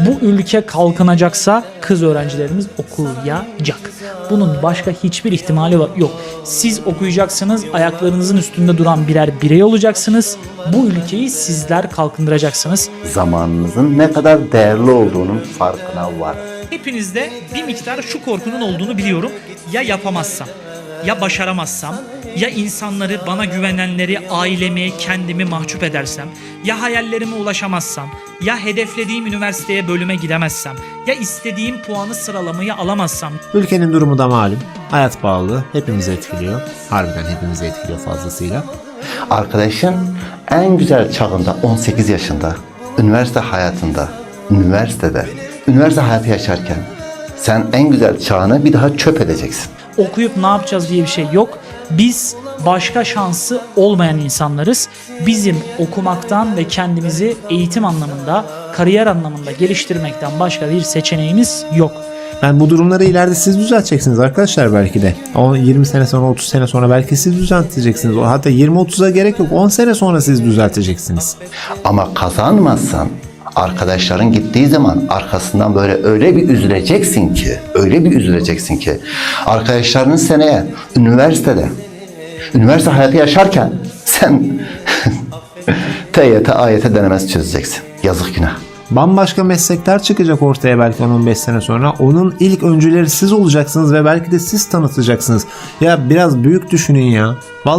Bu ülke kalkınacaksa kız öğrencilerimiz okuyacak. Bunun başka hiçbir ihtimali yok. Siz okuyacaksınız, ayaklarınızın üstünde duran birer birey olacaksınız. Bu ülkeyi sizler kalkındıracaksınız. Zamanınızın ne kadar değerli olduğunun farkına var. Hepinizde bir miktar şu korkunun olduğunu biliyorum. Ya yapamazsam, ya başaramazsam, ya insanları, bana güvenenleri, ailemi, kendimi mahcup edersem, ya hayallerime ulaşamazsam, ya hedeflediğim üniversiteye bölüme gidemezsem, ya istediğim puanı sıralamayı alamazsam, Ülkenin durumu da malum. Hayat pahalılığı hepimizi etkiliyor. Harbiden hepimizi etkiliyor fazlasıyla. Arkadaşın en güzel çağında 18 yaşında, üniversite hayatında, üniversitede, üniversite hayatı yaşarken sen en güzel çağını bir daha çöp edeceksin. Okuyup ne yapacağız diye bir şey yok. Biz başka şansı olmayan insanlarız. Bizim okumaktan ve kendimizi eğitim anlamında, kariyer anlamında geliştirmekten başka bir seçeneğimiz yok. Yani bu durumları ileride siz düzelteceksiniz arkadaşlar belki de. O 20 sene sonra 30 sene sonra belki siz düzelteceksiniz. Hatta 20-30'a gerek yok 10 sene sonra siz düzelteceksiniz. Ama kazanmazsan arkadaşların gittiği zaman arkasından böyle öyle bir üzüleceksin ki, öyle bir üzüleceksin ki arkadaşlarının seneye üniversitede, üniversite hayatı yaşarken sen TYT, AYT denemesi çözeceksin. Yazık günah. Bambaşka meslekler çıkacak ortaya belki 10-15 sene sonra. Onun ilk öncüleri siz olacaksınız ve belki de siz tanıtacaksınız. Ya biraz büyük düşünün ya. Vallahi